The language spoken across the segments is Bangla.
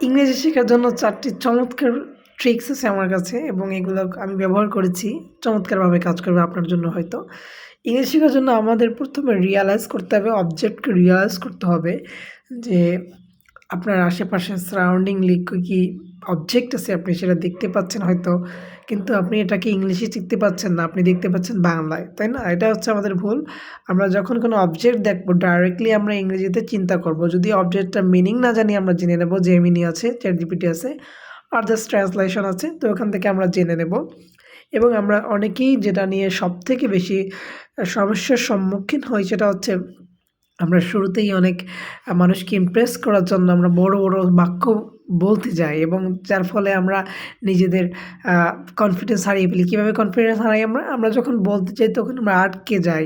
ইংরেজি শেখার জন্য চারটি চমৎকার ট্রিক্স আছে আমার কাছে এবং এগুলো আমি ব্যবহার করেছি। চমৎকারভাবে কাজ করবে আপনার জন্য হয়তো। ইংরেজি শেখার জন্য আমাদের প্রথমে রিয়ালাইজ করতে হবে অবজেক্টকে রিয়ালাইজ করতে হবে যে আপনার আশেপাশে সারাউন্ডিং লিক কী অবজেক্ট আছে আপনি সেটা দেখতে পাচ্ছেন হয়তো। কিন্তু আপনি এটাকে ইংলিশে শিখতে পাচ্ছেন না। আপনি দেখতে পাচ্ছেন বাংলায়, তাই না? এটা হচ্ছে আমাদের ভুল। আমরা যখন কোনো অবজেক্ট দেখব ডাইরেক্টলি আমরা ইংরেজিতে চিন্তা করব। যদি অবজেক্টটা মিনিং না জানি, আমরা জেনে নেব যে মিনি আছে চ্যাট জিপিটি আছে আর জাস্ট ট্রান্সলেশন আছে, তো ওখান থেকে আমরা জেনে নেব। এবং আমরা অনেকেই যেটা নিয়ে সব থেকে বেশি সমস্যার সম্মুখীন হই সেটা হচ্ছে, আমরা শুরুতেই অনেক মানুষকে ইমপ্রেস করার জন্য আমরা বড় বড় বাক্য বলতে যাই এবং যার ফলে আমরা নিজেদের কনফিডেন্স হারিয়ে ফেলি। কীভাবে কনফিডেন্স হারাই আমরা? আমরা যখন বলতে চাই তখন আমরা আটকে যাই।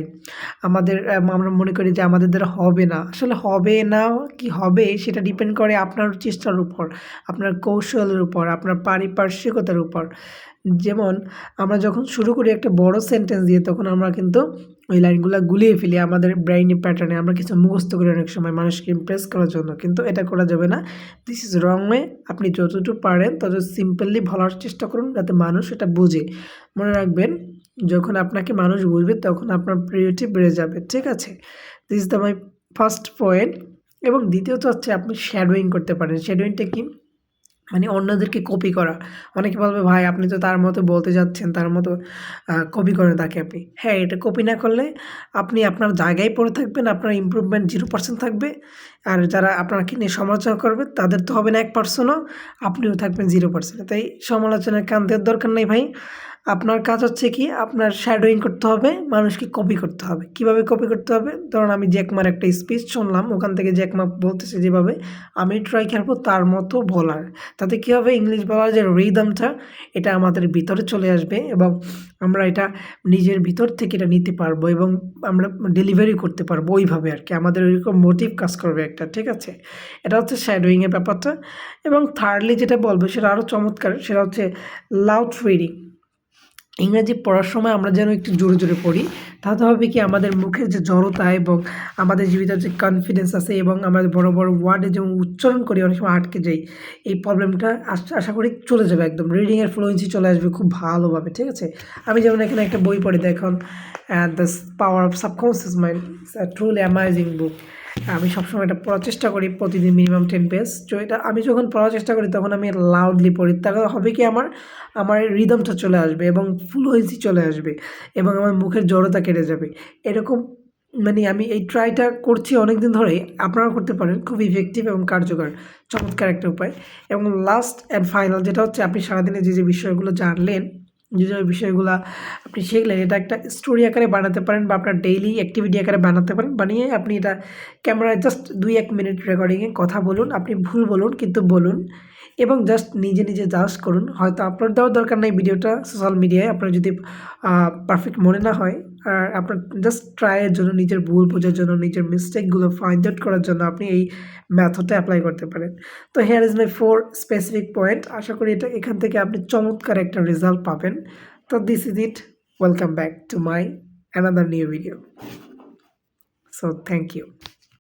আমাদের আমরা মনে করি যে আমাদের দ্বারা হবে না। আসলে হবে না কি হবে সেটা ডিপেন্ড করে আপনার চেষ্টার উপর, আপনার কৌশলের উপর, আপনার পারিপার্শ্বিকতার উপর। যেমন আমরা যখন শুরু করি একটা বড় সেন্টেন্স দিয়ে, তখন আমরা কিন্তু ওই লাইনগুলো গুলিয়ে ফেলি আমাদের ব্রেইনি প্যাটার্নে আমরা কিছু মুখস্থ করি অনেক সময় মানুষকে ইমপ্রেস করার জন্য, কিন্তু এটা করা যাবে না। দিস ইজ রং ওয়ে আপনি যতটুকু পারেন, তত সিম্পলি বলার চেষ্টা করুন যাতে মানুষ এটা বুঝে। মনে রাখবেন, যখন আপনাকে মানুষ বুঝবে, তখন আপনার প্রিয়রিটি বেড়ে যাবে, ঠিক আছে? This is the my first point এবং দ্বিতীয়ত হচ্ছে আপনি শ্যাডোয়িং করতে পারেন। শ্যাডোয়িংটা কি? মানে অন্যদেরকে কপি করা। অনেকে বলবে, ভাই, আপনি তো তার মতো বলতে যাচ্ছেন, তার মতো কপি করেন তাকে আপনি। হ্যাঁ এটা কপি না করলে আপনি আপনার জায়গায় পড়ে থাকবেন, আপনার ইম্প্রুভমেন্ট জিরো পার্সেন্ট থাকবে। আর যারা আপনাকে নিয়ে সমালোচনা করবে, তাদের তো হবে না এক পার্সেন্টও আপনিও থাকবেন জিরো পার্সেন্ট তাই সমালোচনার কান দেওয়ার দরকার নেই ভাই। আপনার কাজ হচ্ছে কি, আপনার শ্যাডোয়িং করতে হবে, মানুষকে কপি করতে হবে। কীভাবে কপি করতে হবে? ধরুন আমি জ্যাকমার একটা স্পিচ শুনলাম, ওখান থেকে জ্যাকমা বলতেছে যেভাবে, আমি ট্রাই করব তার মতো বলার। তাতে কী হবে? ইংলিশ বলার যে রিদমটা এটা আমাদের ভিতরে চলে আসবে এবং আমরা এটা নিজের ভিতর থেকে এটা নিতে পারব এবং আমরা ডেলিভারি করতে পারব ওইভাবে আর কি। আমাদের ওইরকম মোটিভ কাজ করবে একটা, ঠিক আছে? এটা হচ্ছে শ্যাডোয়িংয়ের ব্যাপারটা। এবং থার্ডলি যেটা বলব, সেটা আরও চমৎকার, সেটা হচ্ছে লাউড রিডিং ইংরেজি পড়ার সময় আমরা যেন একটু জোরে জোরে পড়ি, তাতে হবে কি আমাদের মুখের যে জড়তা এবং আমাদের যে ভিতরে যে কনফিডেন্স আছে এবং আমরা বড় বড় ওয়ার্ডে যেমন উচ্চারণ করি অনেক সময় আটকে যাই, এই প্রবলেমটা আশা করি চলে যাবে একদম। রিডিংয়ের ফ্লুয়েন্সি চলে আসবে খুব ভালোভাবে, ঠিক আছে? আমি যেমন এখানে একটা বই পড়ি, দেখুন the power of subconscious mind truly amazing book আমি সবসময় এটা পড়ার চেষ্টা করি, প্রতিদিন মিনিমাম টেন পেজ তো এটা আমি যখন পড়ার চেষ্টা করি, তখন আমি লাউডলি পড়ি। তাহলে হবে কি, আমার আমার রিদমটা চলে আসবে এবং ফ্লুয়েন্সি চলে আসবে এবং আমার মুখের জড়তা কেটে যাবে। এরকম মানে আমি এই ট্রাইটা করছি অনেক দিন ধরেই। আপনারাও করতে পারেন, খুব ইফেক্টিভ এবং কার্যকর, চমৎকার একটা উপায়। এবং লাস্ট অ্যান্ড ফাইনাল যেটা হচ্ছে, আপনি সারাদিনে যে যে বিষয়গুলো জানলেন যে বিষয়গুলো আপনি শিখলেন এটা একটা স্টোরি আকারে বানাতে পারেন বা আপনার ডেইলি অ্যাক্টিভিটি আকারে বানাতে পারেন। বানিয়ে আপনি এটা ক্যামেরায় জাস্ট দুই এক মিনিট রেকর্ডিংয়ে কথা বলুন, আপনি ভুল বলুন, কিন্তু বলুন। এবং জাস্ট নিজে নিজে জাস্ট করুন। হয়তো আপলোড দেওয়ার দরকার নেই ভিডিওটা সোশ্যাল মিডিয়ায় আপনার যদি পারফেক্ট মনে না হয়, আর আপনার জাস্ট ট্রাইয়ের জন্য, নিজের ভুল বোঝার জন্য, নিজের মিস্টেকগুলো ফাইন্ড আউট করার জন্য আপনি এই ম্যাথডটা অ্যাপ্লাই করতে পারেন। তো here is my four specific point আশা করি এটা এখান থেকে আপনি চমৎকার একটা রেজাল্ট পাবেন। তো this is it welcome back to my another new video so thank you